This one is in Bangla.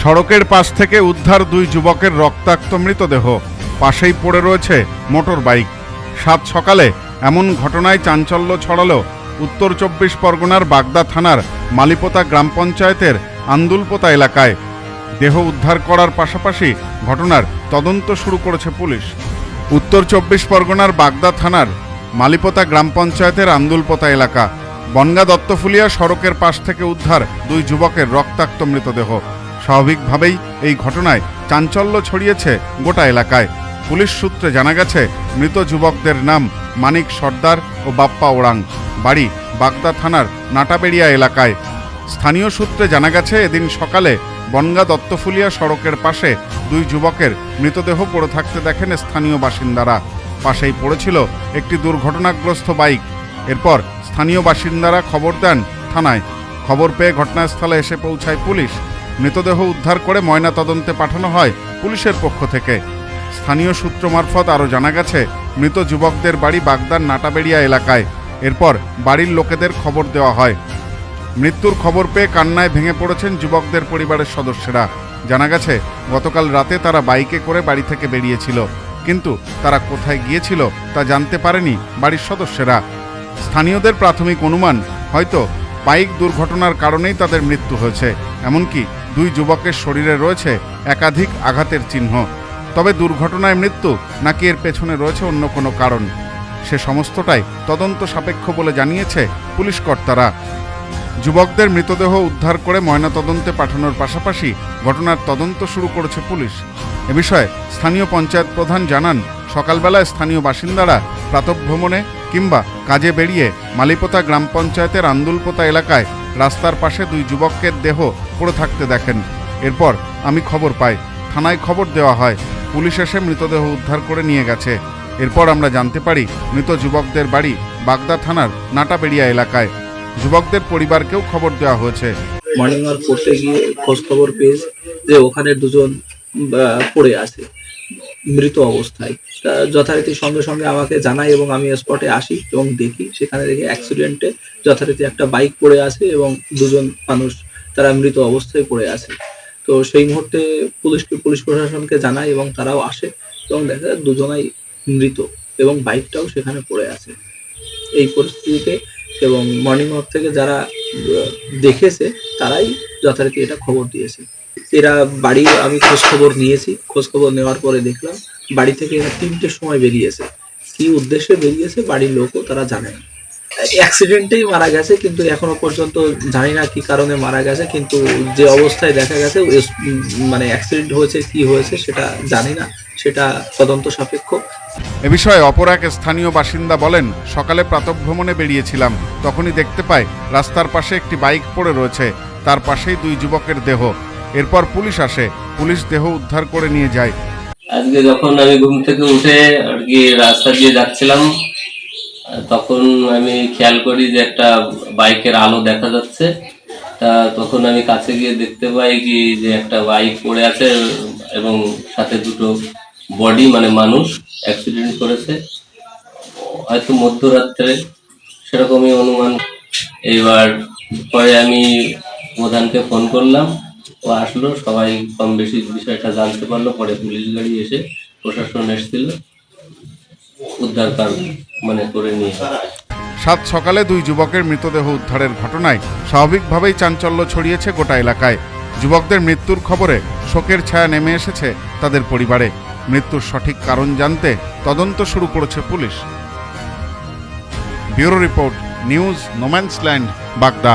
সড়কের পাশ থেকে উদ্ধার দুই যুবকের রক্তাক্ত মৃতদেহ। পাশেই পড়ে রয়েছে মোটর বাইক সাত সকালে এমন ঘটনায় চাঞ্চল্য ছড়ালো উত্তর চব্বিশ পরগনার বাগদা থানার মালিপোতা গ্রাম পঞ্চায়েতের আন্দুলপোতা এলাকায়। দেহ উদ্ধার করার পাশাপাশি ঘটনার তদন্ত শুরু করেছে পুলিশ। উত্তর চব্বিশ পরগনার বাগদা থানার মালিপোতা গ্রাম পঞ্চায়েতের আন্দুলপোতা এলাকা। বনগা দত্তফুলিয়া সড়কের পাশ থেকে উদ্ধার দুই যুবকের রক্তাক্ত মৃতদেহ। স্বাভাবিকভাবেই এই ঘটনায় চাঞ্চল্য ছড়িয়েছে গোটা এলাকায়। পুলিশ সূত্রে জানা গেছে, মৃত যুবকদের নাম মানিক সর্দার ও বাপ্পা ওরাং। বাড়ি বাগদা থানার নাটাবেড়িয়া এলাকায়। স্থানীয় সূত্রে জানা গেছে, এদিন সকালে বনগা দত্তফুলিয়া সড়কের পাশে দুই যুবকের মৃতদেহ পড়ে থাকতে দেখেন স্থানীয় বাসিন্দারা। পাশেই পড়েছিল একটি দুর্ঘটনাগ্রস্ত বাইক। এরপর স্থানীয় বাসিন্দারা খবর দেন থানায়। খবর পেয়ে ঘটনাস্থলে এসে পৌঁছায় পুলিশ। মৃতদেহ উদ্ধার করে ময়না তদন্তে পাঠানো হয় পুলিশের পক্ষ থেকে। স্থানীয় সূত্র মারফত আরও জানা গেছে, মৃত যুবকদের বাড়ি বাগদার নাটাবেড়িয়া এলাকায়। এরপর বাড়ির লোকেদের খবর দেওয়া হয়। মৃত্যুর খবর পেয়ে কান্নায় ভেঙে পড়েছেন যুবকদের পরিবারের সদস্যরা। জানা গেছে, গতকাল রাতে তারা বাইকে করে বাড়ি থেকে বেরিয়েছিল। কিন্তু তারা কোথায় গিয়েছিল তা জানতে পারেনি বাড়ির সদস্যরা। স্থানীয়দের প্রাথমিক অনুমান, হয়তো বাইক দুর্ঘটনার কারণেই তাদের মৃত্যু হয়েছে। এমনকি দুই যুবকের শরীরে রয়েছে একাধিক আঘাতের চিহ্ন। তবে দুর্ঘটনায় মৃত্যু নাকি এর পেছনে রয়েছে অন্য কোনো কারণ? সে সমস্তটাই তদন্ত সাপেক্ষ বলে জানিয়েছে পুলিশ কর্তারা। যুবকদের মৃতদেহ উদ্ধার করে ময়নাতদন্তে পাঠানোর পাশাপাশি ঘটনার তদন্ত শুরু করেছে পুলিশ। এ বিষয়ে স্থানীয় পঞ্চায়েত প্রধান জানান, সকালবেলায় স্থানীয় বাসিন্দারা প্রাতভ্রমণে কিংবা কাজে বেরিয়ে মালিপোতা গ্রাম পঞ্চায়েতের আন্দুলপোতা এলাকায় রাস্তার পাশে দুই যুবকের দেহ পড়ে থাকতে দেখেন। এরপর আমি খবর পাই। থানায় খবর দেওয়া হয়। পুলিশ এসে মৃতদেহ উদ্ধার করে নিয়ে গেছে। এরপর আমরা জানতে পারি, মৃত যুবকদের বাড়ি বাগদা থানার নাটাবেড়িয়া এলাকায়। যুবকদের পরিবারকেও খবর দেওয়া হয়েছে। মর্নিং ওয়াক করতে গিয়ে খোঁজ খবর পেয়েছে যে ওখানে দুজন পড়ে আছে। মৃত অবস্থায়। তা যথারীতি সঙ্গে সঙ্গে আমাকে জানায় এবং আমি স্পটে আসি এবং দেখি। সেখানে দেখি অ্যাক্সিডেন্টে যথারীতি একটা বাইক পড়ে আছে এবং দুজন মানুষ তারা মৃত অবস্থায় পড়ে আছে। তো সেই মুহূর্তে পুলিশকে পুলিশ প্রশাসনকে জানাই এবং তারাও আসে এবং দেখা যায় দুজনাই মৃত এবং বাইকটাও সেখানে পড়ে আছে। এই পরিস্থিতিতে এবং মর্নিং ওয়াক থেকে যারা দেখেছে, তারাই যথারীতি এটা খবর দিয়েছে। এরা বাড়ি আমি খোঁজ খবর নিয়েছি খোঁজ খবর নেওয়ার পরে দেখলাম বাড়ি থেকে এরা তিনটের সময় বেরিয়েছে। কি উদ্দেশ্যে বেরিয়েছে বাড়ির লোকও তারা জানে না। অ্যাক্সিডেন্টেই মারা গেছে, কিন্তু এখনও পর্যন্ত জানি না কি কারণে মারা গেছে, কিন্তু যে অবস্থায় দেখা গেছে মানে অ্যাক্সিডেন্ট হয়েছে, কি হয়েছে সেটা জানি না, সেটা তদন্ত সাপেক্ষ। এ বিষয়ে অপর এক স্থানীয় বাসিন্দা বলেন, সকালে প্রাতভ্রমণে বেরিয়েছিলাম, তখনই দেখতে পাই রাস্তার পাশে একটি বাইক পড়ে রয়েছে, তার পাশেই দুই যুবকের দেহ। এরপর পুলিশ আসে। পুলিশ দেহ উদ্ধার করে নিয়ে যায়। আজকে যখন আমি ঘুম থেকে উঠে আর কি রাস্তা দিয়ে যাচ্ছিলাম, তখন আমি খেয়াল করি যে একটা বাইকের আলো দেখা যাচ্ছে। তা তখন আমি কাছে গিয়ে দেখতে পাই কি যে একটা বাইক পড়ে আছে এবং সাথে দুটো বডি মানে মানুষ অ্যাক্সিডেন্ট করেছে। হয়তো মধ্যরাত্রে সেরকমই অনুমান। এবার পরে আমি প্রধানকে ফোন করলাম। আসলো, সবাই কম বেশি বিষয়টা জানতে পারল, পরে পুলিশ গাড়ি এসে প্রশাসন এসেছিল, উদ্ধার কাজ মানে করে নিয়ে। সাত সকালে দুই যুবকের মৃতদেহ উদ্ধারের ঘটনায় স্বাভাবিকভাবেই চাঞ্চল্য ছড়িয়েছে গোটা এলাকায়। যুবকদের মৃত্যুর খবরে শোকের ছায়া নেমে এসেছে তাদের পরিবারে। মৃত্যুর সঠিক কারণ জানতে তদন্ত শুরু করেছে police. Bureau report, news, no man's land, Bagda.